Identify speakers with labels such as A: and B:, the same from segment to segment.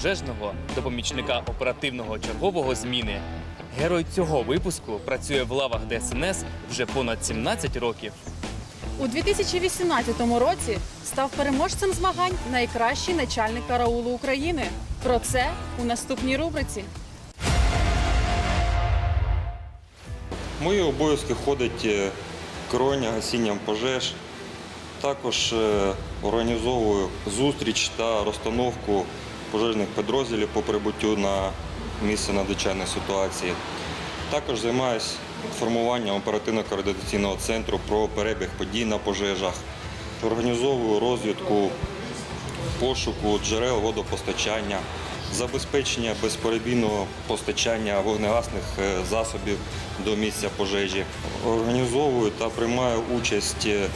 A: пожежного до помічника оперативного чергового зміни. Герой цього випуску працює в лавах ДСНС вже понад 17 років.
B: У 2018 році став переможцем змагань найкращий начальник караулу України. Про це у наступній рубриці.
C: Мої обов'язки входить е, керування гасінням пожеж. Також е, організовую зустріч та розстановку пожежних підрозділів по прибуттю на місце надзвичайної ситуації. Також займаюся формуванням оперативно-координаційного центру про перебіг подій на пожежах. Організовую розвідку пошуку джерел водопостачання, забезпечення безперебійного постачання вогнегасних е, засобів до місця пожежі. Організовую та приймаю участь в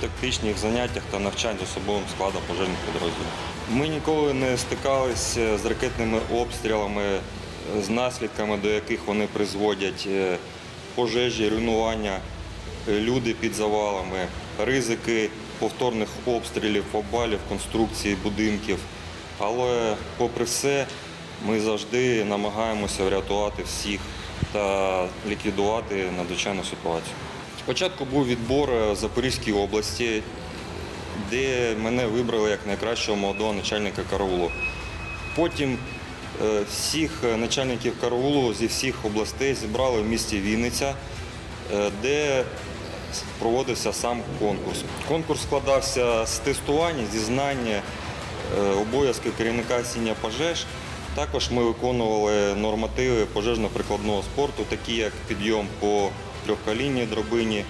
C: тактичних заняттях та навчань з особовим складом пожежних підрозділів. Ми ніколи не стикалися з ракетними обстрілами, з наслідками, до яких вони призводять е, пожежі, руйнування е, люди під завалами, ризики повторних обстрілів, обвалів, конструкції будинків. Але, попри все, ми завжди намагаємося врятувати всіх та ліквідувати надзвичайну ситуацію. Спочатку був відбор е, в Запорізькій області, де мене вибрали як найкращого молодого начальника караулу. Потім е, всіх начальників караулу зі всіх областей зібрали в місті Вінниця, е, де проводився сам конкурс. Конкурс складався з тестування, зізнання, е, обов'язки керівника сіння пожеж. Також ми виконували нормативи пожежно-прикладного спорту, такі як підйом по трьохколінній драбині,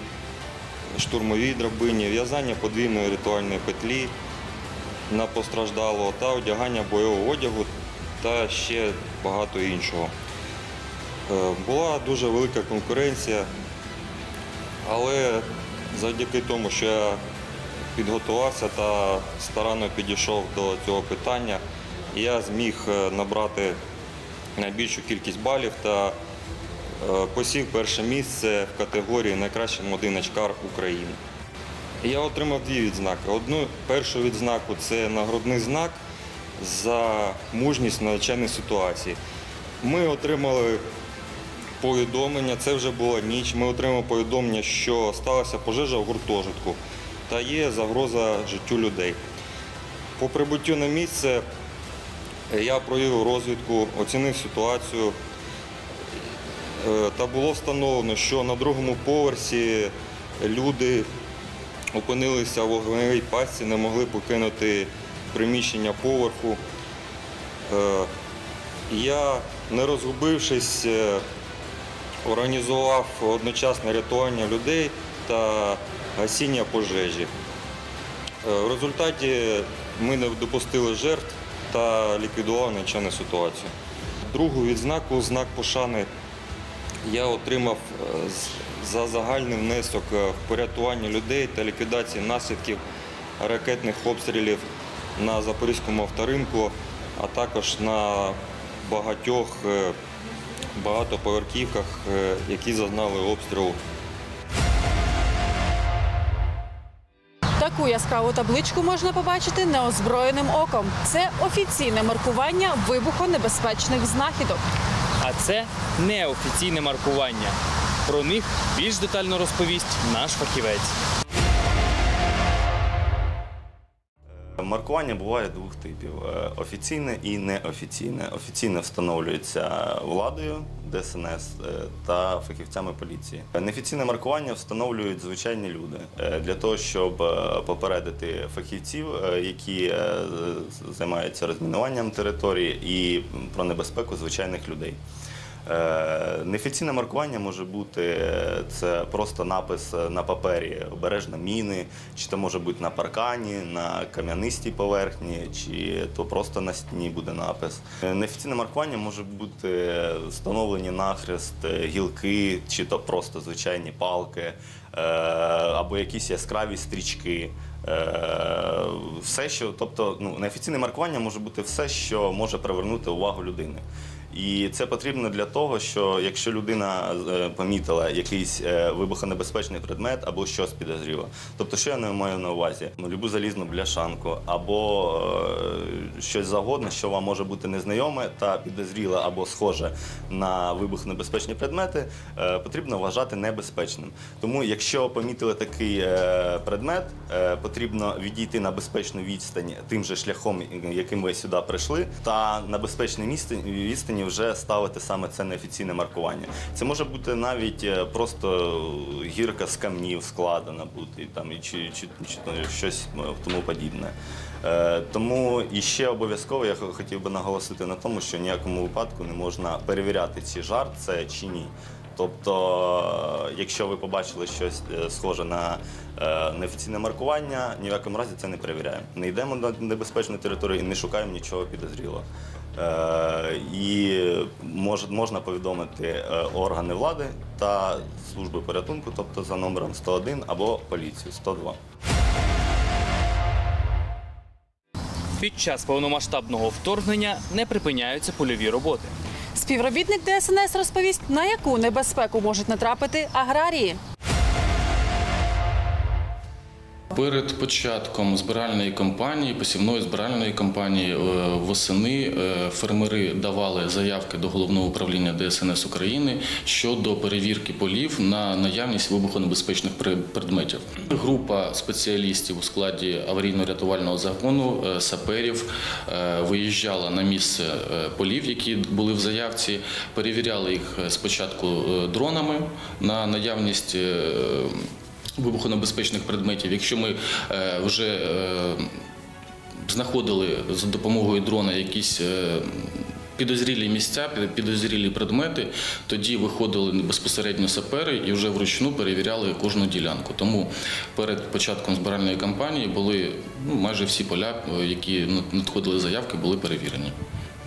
C: штурмовій драбині, в'язання подвійної ритуальної петлі на постраждалого та одягання бойового одягу та ще багато іншого. Е, Була дуже велика конкуренція, але завдяки тому, що я підготувався та старанно підійшов до цього питання, я зміг е, набрати найбільшу кількість балів та посів перше місце в категорії найкращий одиночкар України. Я отримав дві відзнаки. Одну першу відзнаку це нагрудний знак за мужність в надзвичайній ситуації. Ми отримали повідомлення, це вже була ніч. Ми отримали повідомлення, що сталася пожежа в гуртожитку та є загроза життю людей. По прибуттю на місце я провів розвідку, оцінив ситуацію. Е, Та було встановлено, що на другому поверсі люди опинилися в вогневій пастці, не могли покинути приміщення поверху. Е, Я, не розгубившись, е, організував одночасне рятування людей та гасіння пожежі. В результаті ми не допустили жертв та ліквідували надзвичайну ситуацію. Другу відзнаку, знак пошани, я отримав е, за загальний внесок е, в порятування людей та ліквідації наслідків ракетних обстрілів на Запорізькому авторинку, а також на багатьох е, багатоповерхівках, які зазнали обстрілу.
B: Таку яскраву табличку можна побачити неозброєним оком. Це офіційне маркування вибухонебезпечних знахідок.
A: А це неофіційне маркування. Про них більш детально розповість наш фахівець.
D: Маркування буває двох типів: Е, офіційне і неофіційне. Офіційне встановлюється владою ДСНС е, та фахівцями поліції. Неофіційне маркування встановлюють звичайні люди е, для того, щоб попередити фахівців, які займаються розмінуванням території, і про небезпеку звичайних людей. Е, Неофіційне маркування може бути е, це просто напис е, на папері обережно міни, чи то може бути на паркані, на кам'янистій поверхні, чи то просто на стіні буде напис. Неофіційне маркування може бути встановлені нахрест гілки, чи то просто звичайні палки, або якісь яскраві стрічки. Все, що, тобто, ну, неофіційне маркування може бути все, що може привернути увагу людини. І це потрібно для того, що якщо людина е, помітила якийсь е, вибухонебезпечний предмет або щось підозріло. Тобто, що я не маю на увазі? Ну, любу залізну бляшанку або е, щось завгодно, що вам може бути незнайоме та підозріле або схоже на вибухонебезпечні предмети, потрібно вважати небезпечним. Тому, якщо помітили такий предмет, потрібно відійти на безпечну відстань тим же шляхом, яким ви сюди прийшли, та на безпечній місці- відстані вже ставити саме це неофіційне маркування. Це може бути навіть е, просто гірка з камнів складена бути там чи, чи, чи, щось е, тому подібне. Е, Тому і ще обов'язково я хотів би наголосити на тому, що в ніякому випадку не можна перевіряти, чи жарт це чи ні. Тобто, е, якщо ви побачили щось схоже на неофіційне маркування, ні в якому разі це не перевіряємо. Не йдемо на небезпечну територію і не шукаємо нічого підозрілого. Е, І мож, можна повідомити е, органи влади та служби порятунку, тобто за номером 101 або поліцію 102.
A: Під час повномасштабного вторгнення не припиняються польові роботи.
B: Співробітник ДСНС розповість, на яку небезпеку можуть натрапити аграрії.
E: Перед початком збиральної кампанії, посівної збиральної кампанії е, восени е, фермери давали заявки до головного управління ДСНС України щодо перевірки полів на наявність вибухонебезпечних предметів. Група спеціалістів у складі аварійно-рятувального загону е, саперів виїжджала на місце полів, які були в заявці, перевіряли їх спочатку дронами на наявність. Вибухонебезпечних предметів. Якщо ми е, вже е, знаходили за допомогою дрона якісь е, підозрілі місця, під- підозрілі предмети, тоді виходили безпосередньо сапери і вже вручну перевіряли кожну ділянку. Тому перед початком збиральної кампанії були ну, майже всі поля, які надходили заявки, були перевірені.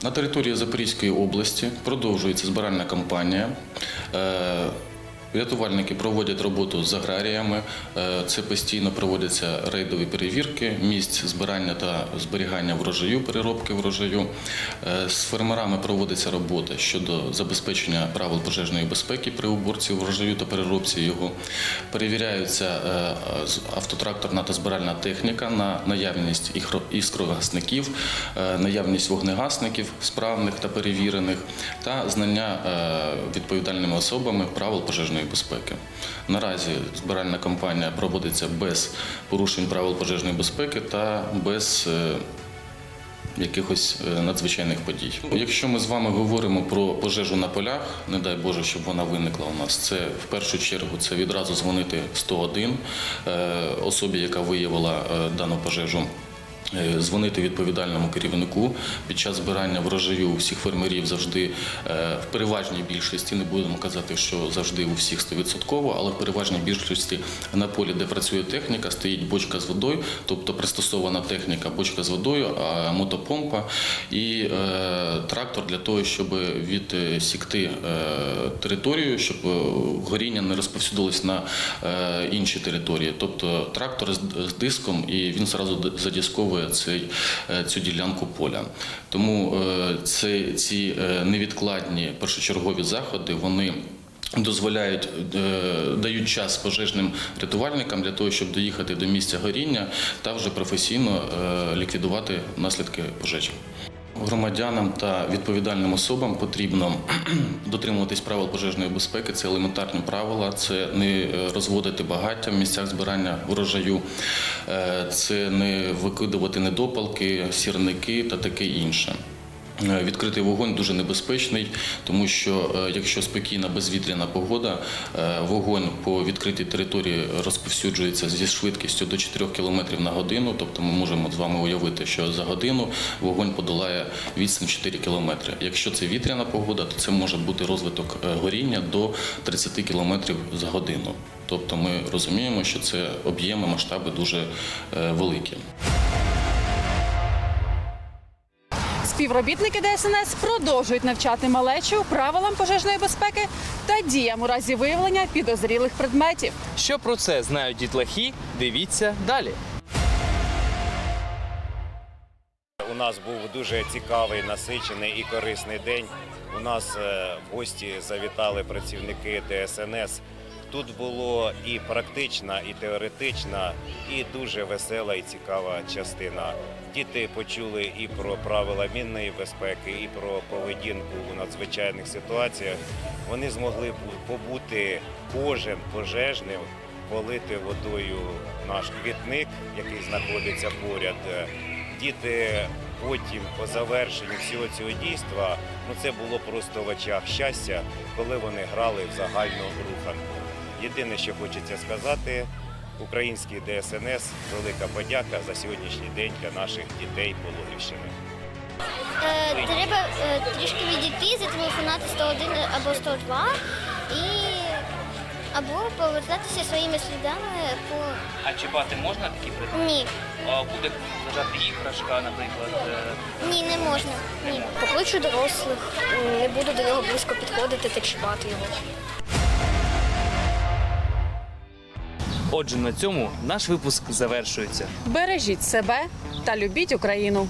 E: На території Запорізької області продовжується збиральна кампанія. Рятувальники проводять роботу з аграріями. Е, Це постійно проводяться рейдові перевірки місць збирання та зберігання врожаю, переробки врожаю. Е, З фермерами проводиться робота щодо забезпечення правил пожежної безпеки при уборці врожаю та переробці його. Перевіряються е, автотракторна та збиральна техніка на наявність іскрогасників, наявність вогнегасників справних та перевірених та знання відповідальними особами правил пожежної безпеки. Наразі збиральна кампанія проводиться без порушень правил пожежної безпеки та без е, якихось е, надзвичайних подій. Якщо ми з вами говоримо про пожежу на полях, не дай Боже, щоб вона виникла у нас, це в першу чергу це відразу дзвонити 101 е, особі, яка виявила дану пожежу. Е, Дзвонити відповідальному керівнику під час збирання врожаю всіх фермерів завжди е, в переважній більшості, не будемо казати, що завжди у всіх 100%, але в переважній більшості на полі, де працює техніка, стоїть бочка з водою, тобто пристосована техніка, бочка з водою, мотопомпа і е, трактор для того, щоб відсікти територію, щоб горіння не розповсюдилось на інші території. Тобто трактор з, диском і він зразу д- задісковує цей, е, цю ділянку поля. Тому е, це, ці е, невідкладні першочергові заходи вони. Дозволяють, дають час пожежним рятувальникам для того, щоб доїхати до місця горіння та вже професійно ліквідувати наслідки пожежі. Громадянам та відповідальним особам потрібно дотримуватись правил пожежної безпеки. Це елементарні правила, це не е, розводити багаття в місцях збирання врожаю, е, це не викидувати недопалки, сірники та таке інше. Е, Відкритий вогонь дуже небезпечний, тому що е, якщо спокійна безвітряна погода, е, вогонь по відкритій території розповсюджується зі швидкістю до 4 км на годину.Тобто ми можемо з вами уявити, що за годину вогонь подолає відстань 4 км. Якщо це вітряна погода, то це може бути розвиток горіння до 30 км за годину. Тобто ми розуміємо, що це об'єми, масштаби дуже великі.
B: Співробітники ДСНС продовжують навчати малечу правилам пожежної безпеки та діям у разі виявлення підозрілих предметів.
A: Що про це знають дітлахи? Дивіться далі.
F: у нас був дуже цікавий, насичений і корисний день. У нас е, в гості завітали працівники ДСНС. Тут було і практична, і теоретична, і дуже весела і цікава частина. Діти почули і про правила мінної безпеки, і про поведінку у надзвичайних ситуаціях. Вони змогли побути кожен пожежним, полити водою наш квітник, який знаходиться поряд. Діти потім, по завершенню всього цього дійства, ну це було просто в очах щастя, коли вони грали в загальну руханку. Єдине, що хочеться сказати, український ДСНС велика подяка за сьогоднішній день для наших дітей Пологівщини.
G: Е, треба е, трішки відійти, зателефонувати 101 або 102 і або повертатися своїми слідами по
A: А чіпати можна такі предмети?
G: ні.
A: А буде лежати іграшка, наприклад. е,
G: Ні, не можна. Ні.
H: Покличу дорослих, не буду до нього близько підходити та чіпати його.
A: Отже, на цьому наш випуск завершується.
B: Бережіть себе та любіть Україну.